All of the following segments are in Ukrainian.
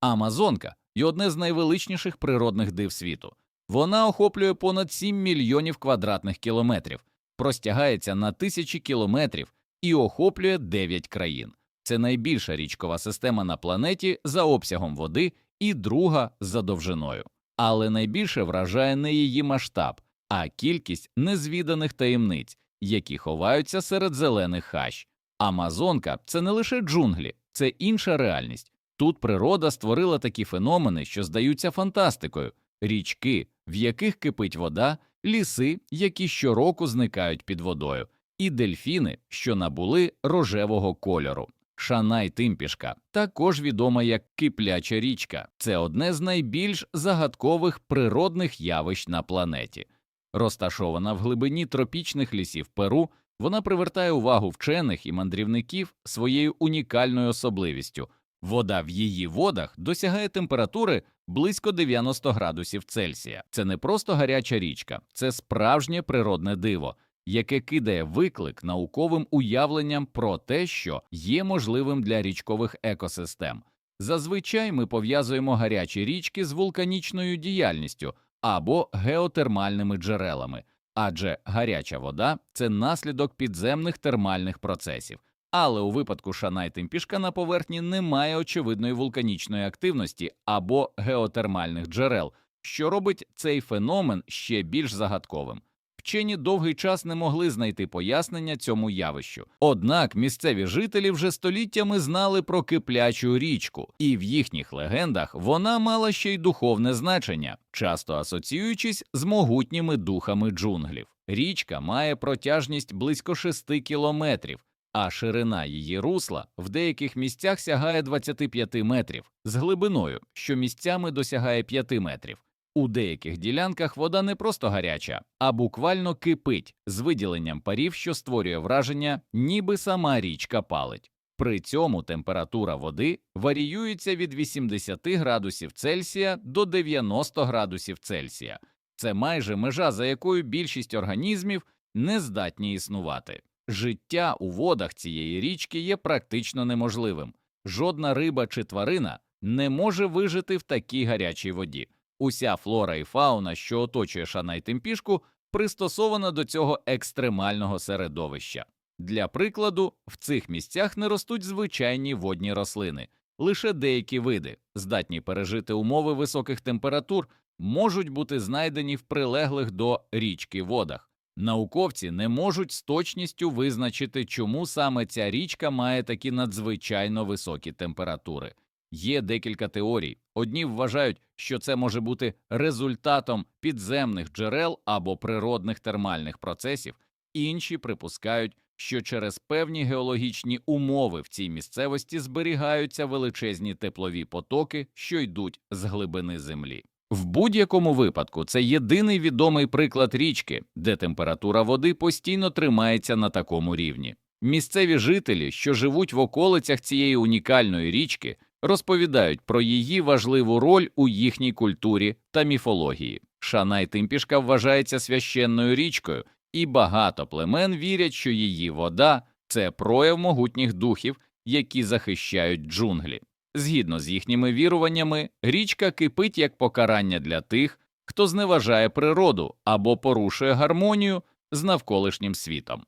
Амазонка є одне з найвеличніших природних див світу. Вона охоплює понад 7 мільйонів квадратних кілометрів, простягається на тисячі кілометрів і охоплює 9 країн. Це найбільша річкова система на планеті за обсягом води і друга за довжиною. Але найбільше вражає не її масштаб, а кількість незвіданих таємниць, які ховаються серед зелених хащ. Амазонка це не лише джунглі, це інша реальність. Тут природа створила такі феномени, що здаються фантастикою: річки, в яких кипить вода, ліси, які щороку зникають під водою, і дельфіни, що набули рожевого кольору. Шанай Тимпішка, також відома як кипляча річка, це одне з найбільш загадкових природних явищ на планеті. Розташована в глибині тропічних лісів Перу, вона привертає увагу вчених і мандрівників своєю унікальною особливістю. Вода в її водах досягає температури близько 90 градусів Цельсія. Це не просто гаряча річка, це справжнє природне диво, яке кидає виклик науковим уявленням про те, що є можливим для річкових екосистем. Зазвичай ми пов'язуємо гарячі річки з вулканічною діяльністю або геотермальними джерелами, адже гаряча вода це наслідок підземних термальних процесів. Але у випадку Шанай Тимпішка на поверхні немає очевидної вулканічної активності або геотермальних джерел, що робить цей феномен ще більш загадковим. Вчені довгий час не могли знайти пояснення цьому явищу. Однак місцеві жителі вже століттями знали про киплячу річку, і в їхніх легендах вона мала ще й духовне значення, часто асоціюючись з могутніми духами джунглів. Річка має протяжність близько 6 кілометрів а ширина її русла в деяких місцях сягає 25 метрів з глибиною, що місцями досягає 5 метрів. У деяких ділянках вода не просто гаряча, а буквально кипить з виділенням парів, що створює враження, ніби сама річка палить. При цьому температура води варіюється від 80 градусів Цельсія до 90 градусів Цельсія. Це майже межа, за якою більшість організмів не здатні існувати. Життя у водах цієї річки є практично неможливим. Жодна риба чи тварина не може вижити в такій гарячій воді. Уся флора і фауна, що оточує Шанай Тимпішку, пристосована до цього екстремального середовища. Для прикладу, в цих місцях не ростуть звичайні водні рослини, лише деякі види, здатні пережити умови високих температур, можуть бути знайдені в прилеглих до річки водах. Науковці не можуть з точністю визначити, чому саме ця річка має такі надзвичайно високі температури. Є декілька теорій. Одні вважають, що це може бути результатом підземних джерел або природних термальних процесів, інші припускають, що через певні геологічні умови в цій місцевості зберігаються величезні теплові потоки, що йдуть з глибини землі. В будь-якому випадку це єдиний відомий приклад річки, де температура води постійно тримається на такому рівні. Місцеві жителі, що живуть в околицях цієї унікальної річки, розповідають про її важливу роль у їхній культурі та міфології. Шанай Тимпішка вважається священною річкою, і багато племен вірять, що її вода це прояв могутніх духів, які захищають джунглі. Згідно з їхніми віруваннями, річка кипить як покарання для тих, хто зневажає природу або порушує гармонію з навколишнім світом.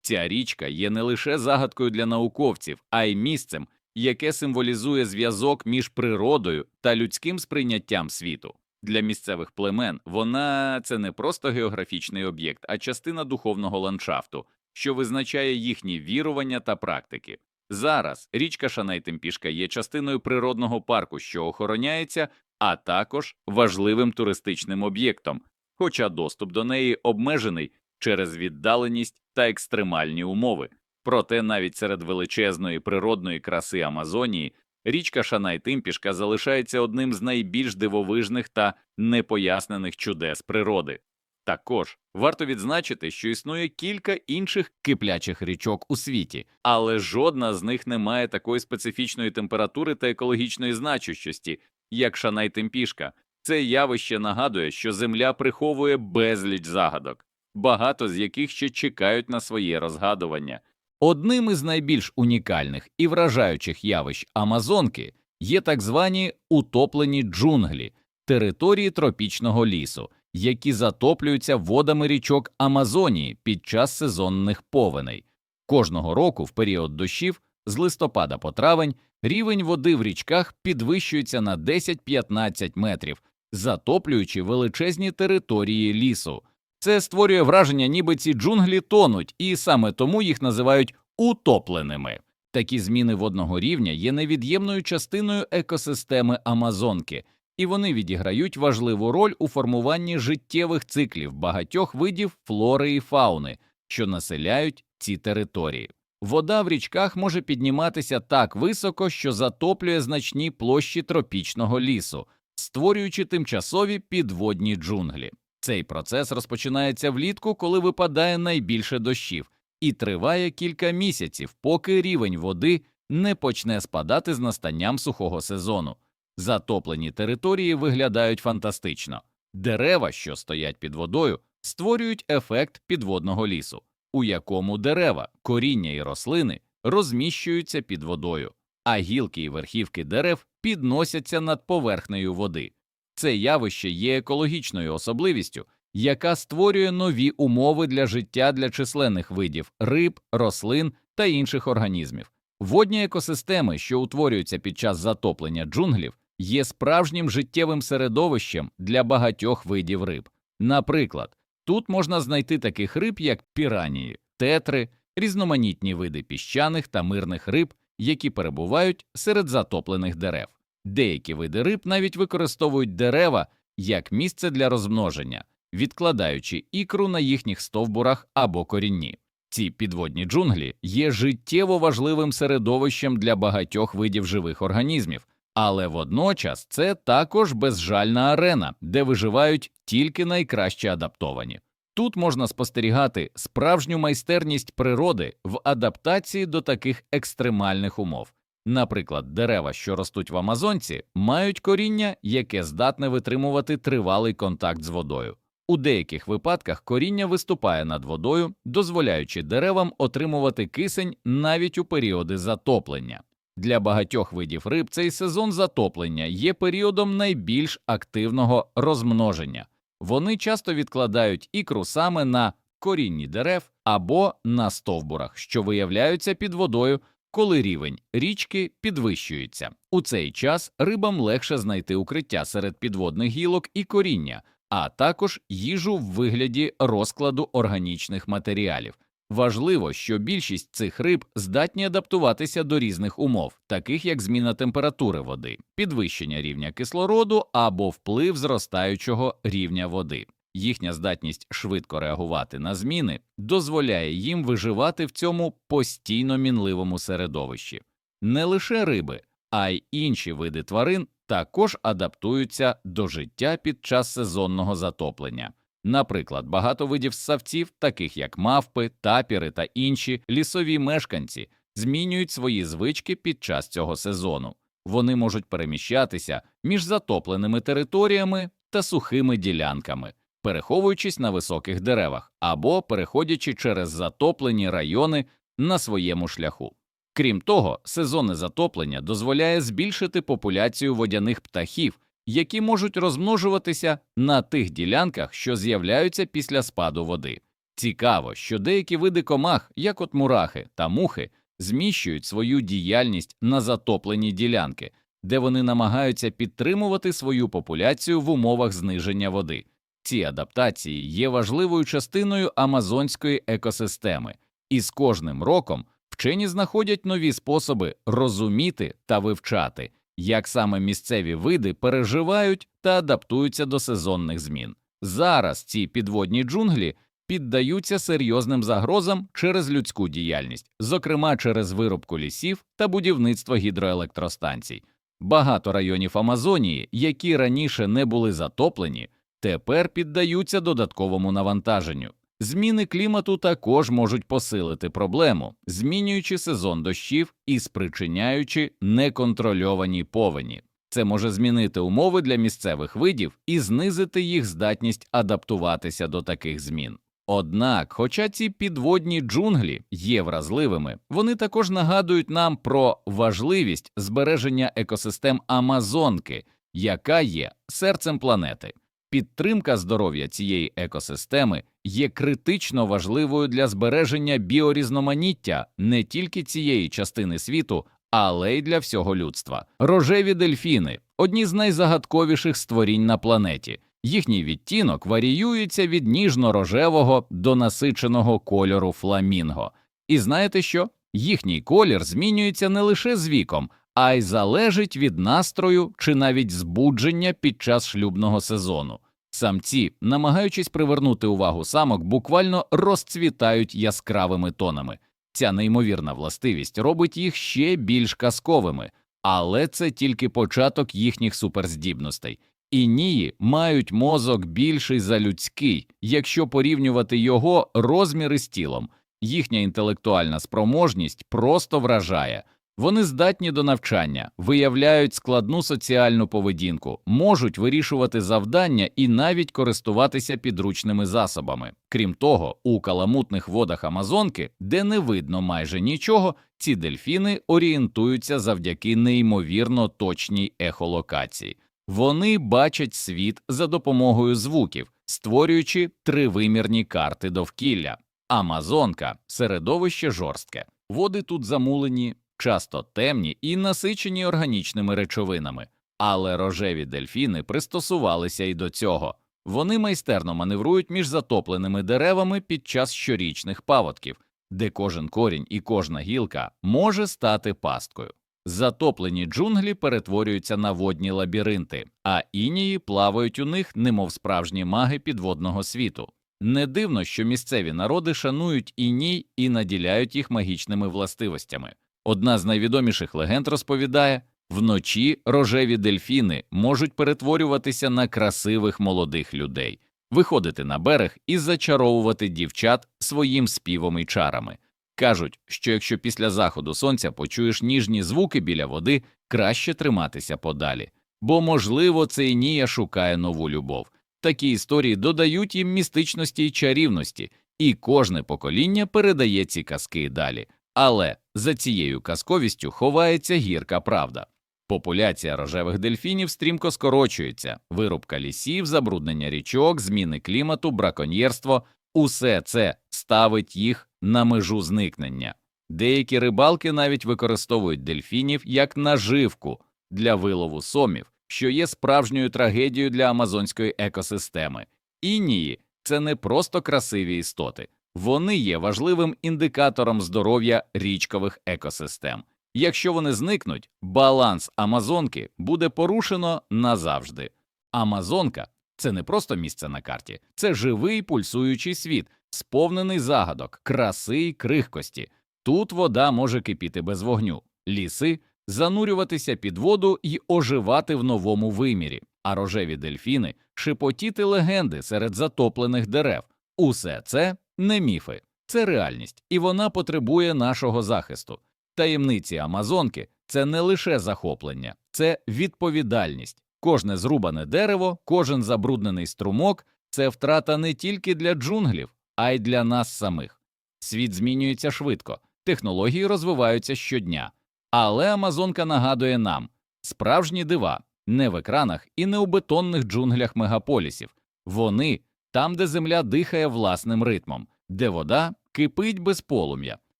Ця річка є не лише загадкою для науковців, а й місцем, яке символізує зв'язок між природою та людським сприйняттям світу. Для місцевих племен вона це не просто географічний об'єкт, а частина духовного ландшафту, що визначає їхні вірування та практики. Зараз річка Шанай-Темпішка є частиною природного парку, що охороняється, а також важливим туристичним об'єктом, хоча доступ до неї обмежений через віддаленість та екстремальні умови. Проте навіть серед величезної природної краси Амазонії річка Шанай-Тимпішка залишається одним з найбільш дивовижних та непояснених чудес природи. Також варто відзначити, що існує кілька інших киплячих річок у світі, але жодна з них не має такої специфічної температури та екологічної значущості, як Шанай Темпішка. Це явище нагадує, що Земля приховує безліч загадок, багато з яких ще чекають на своє розгадування. Одним із найбільш унікальних і вражаючих явищ Амазонки є так звані утоплені джунглі, території тропічного лісу, які затоплюються водами річок Амазонії під час сезонних повеней. Кожного року в період дощів з листопада по травень рівень води в річках підвищується на 10-15 метрів, затоплюючи величезні території лісу. Це створює враження, ніби ці джунглі тонуть, і саме тому їх називають утопленими. Такі зміни водного рівня є невід'ємною частиною екосистеми Амазонки, і вони відіграють важливу роль у формуванні життєвих циклів багатьох видів флори і фауни, що населяють ці території. Вода в річках може підніматися так високо, що затоплює значні площі тропічного лісу, створюючи тимчасові підводні джунглі. Цей процес розпочинається влітку, коли випадає найбільше дощів, і триває кілька місяців, поки рівень води не почне спадати з настанням сухого сезону. Затоплені території виглядають фантастично. Дерева, що стоять під водою, створюють ефект підводного лісу, у якому дерева, коріння і рослини розміщуються під водою, а гілки і верхівки дерев підносяться над поверхнею води. Це явище є екологічною особливістю, яка створює нові умови для життя для численних видів риб, рослин та інших організмів. Водні екосистеми, що утворюються під час затоплення джунглів, є справжнім життєвим середовищем для багатьох видів риб. Наприклад, тут можна знайти таких риб, як піранії, тетри, різноманітні види піщаних та мирних риб, які перебувають серед затоплених дерев. Деякі види риб навіть використовують дерева як місце для розмноження, відкладаючи ікру на їхніх стовбурах або корінні. Ці підводні джунглі є життєво важливим середовищем для багатьох видів живих організмів, але водночас це також безжальна арена, де виживають тільки найкраще адаптовані. Тут можна спостерігати справжню майстерність природи в адаптації до таких екстремальних умов. Наприклад, дерева, що ростуть в Амазонці, мають коріння, яке здатне витримувати тривалий контакт з водою. У деяких випадках коріння виступає над водою, дозволяючи деревам отримувати кисень навіть у періоди затоплення. Для багатьох видів риб цей сезон затоплення є періодом найбільш активного розмноження. Вони часто відкладають ікру саме на корінні дерев або на стовбурах, що виявляються під водою, коли рівень річки підвищується. У цей час рибам легше знайти укриття серед підводних гілок і коріння, а також їжу в вигляді розкладу органічних матеріалів. Важливо, що більшість цих риб здатні адаптуватися до різних умов, таких як зміна температури води, підвищення рівня кислороду або вплив зростаючого рівня води. Їхня здатність швидко реагувати на зміни дозволяє їм виживати в цьому постійно мінливому середовищі. Не лише риби, а й інші види тварин також адаптуються до життя під час сезонного затоплення. Наприклад, багато видів ссавців, таких як мавпи, тапіри та інші лісові мешканці, змінюють свої звички під час цього сезону. Вони можуть переміщатися між затопленими територіями та сухими ділянками, переховуючись на високих деревах або переходячи через затоплені райони на своєму шляху. Крім того, сезонне затоплення дозволяє збільшити популяцію водяних птахів, які можуть розмножуватися на тих ділянках, що з'являються після спаду води. Цікаво, що деякі види комах, як от мурахи та мухи, зміщують свою діяльність на затоплені ділянки, де вони намагаються підтримувати свою популяцію в умовах зниження води. Ці адаптації є важливою частиною амазонської екосистеми, і з кожним роком вчені знаходять нові способи розуміти та вивчати, як саме місцеві види переживають та адаптуються до сезонних змін. Зараз ці підводні джунглі піддаються серйозним загрозам через людську діяльність, зокрема через вирубку лісів та будівництво гідроелектростанцій. Багато районів Амазонії, які раніше не були затоплені, тепер піддаються додатковому навантаженню. Зміни клімату також можуть посилити проблему, змінюючи сезон дощів і спричиняючи неконтрольовані повені. Це може змінити умови для місцевих видів і знизити їх здатність адаптуватися до таких змін. Однак, хоча ці підводні джунглі є вразливими, вони також нагадують нам про важливість збереження екосистем Амазонки, яка є серцем планети. Підтримка здоров'я цієї екосистеми є критично важливою для збереження біорізноманіття не тільки цієї частини світу, але й для всього людства. Рожеві дельфіни одні з найзагадковіших створінь на планеті. Їхній відтінок варіюється від ніжно-рожевого до насиченого кольору фламінго. І знаєте що? Їхній колір змінюється не лише з віком, а й залежить від настрою чи навіть збудження під час шлюбного сезону. Самці, намагаючись привернути увагу самок, буквально розцвітають яскравими тонами. Ця неймовірна властивість робить їх ще більш казковими, але це тільки початок їхніх суперздібностей. Інії мають мозок більший за людський, якщо порівнювати його розміри з тілом. Їхня інтелектуальна спроможність просто вражає. Вони здатні до навчання, виявляють складну соціальну поведінку, можуть вирішувати завдання і навіть користуватися підручними засобами. Крім того, у каламутних водах Амазонки, де не видно майже нічого, ці дельфіни орієнтуються завдяки неймовірно точній ехолокації. Вони бачать світ за допомогою звуків, створюючи тривимірні карти довкілля. Амазонка середовище жорстке. Води тут замулені, часто темні і насичені органічними речовинами, але рожеві дельфіни пристосувалися і до цього. Вони майстерно маневрують між затопленими деревами під час щорічних паводків, де кожен корінь і кожна гілка може стати пасткою. Затоплені джунглі перетворюються на водні лабіринти, а інії плавають у них, немов справжні маги підводного світу. Не дивно, що місцеві народи шанують іній і наділяють їх магічними властивостями. Одна з найвідоміших легенд розповідає вночі рожеві дельфіни можуть перетворюватися на красивих молодих людей, виходити на берег і зачаровувати дівчат своїм співом і чарами. Кажуть, що якщо після заходу сонця почуєш ніжні звуки біля води, краще триматися подалі, бо, можливо, це інія шукає нову любов. Такі історії додають їм містичності й чарівності, і кожне покоління передає ці казки далі. Але за цією казковістю ховається гірка правда. Популяція рожевих дельфінів стрімко скорочується, вирубка лісів, забруднення річок, зміни клімату, браконьєрство усе це ставить їх на межу зникнення. Деякі рибалки навіть використовують дельфінів як наживку для вилову сомів, що є справжньою трагедією для амазонської екосистеми. Інії це не просто красиві істоти, вони є важливим індикатором здоров'я річкових екосистем. Якщо вони зникнуть, баланс Амазонки буде порушено назавжди. Амазонка це не просто місце на карті, це живий пульсуючий світ, сповнений загадок, краси й крихкості. Тут вода може кипіти без вогню, ліси занурюватися під воду і оживати в новому вимірі, а рожеві дельфіни шепотіти легенди серед затоплених дерев. Усе це не міфи, це реальність, і вона потребує нашого захисту. Таємниці Амазонки це не лише захоплення, це відповідальність. Кожне зрубане дерево, кожен забруднений струмок це втрата не тільки для джунглів, а й для нас самих. Світ змінюється швидко, технології розвиваються щодня, але Амазонка нагадує нам справжні дива не в екранах і не у бетонних джунглях мегаполісів. Вони там, де земля дихає власним ритмом, де вода кипить без полум'я,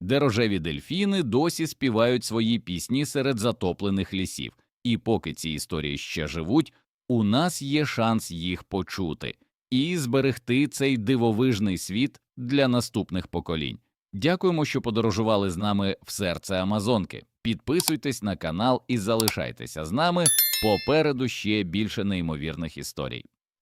де рожеві дельфіни досі співають свої пісні серед затоплених лісів. І поки ці історії ще живуть, у нас є шанс їх почути і зберегти цей дивовижний світ для наступних поколінь. Дякуємо, що подорожували з нами в серце Амазонки. Підписуйтесь на канал і залишайтеся з нами. Попереду ще більше неймовірних історій.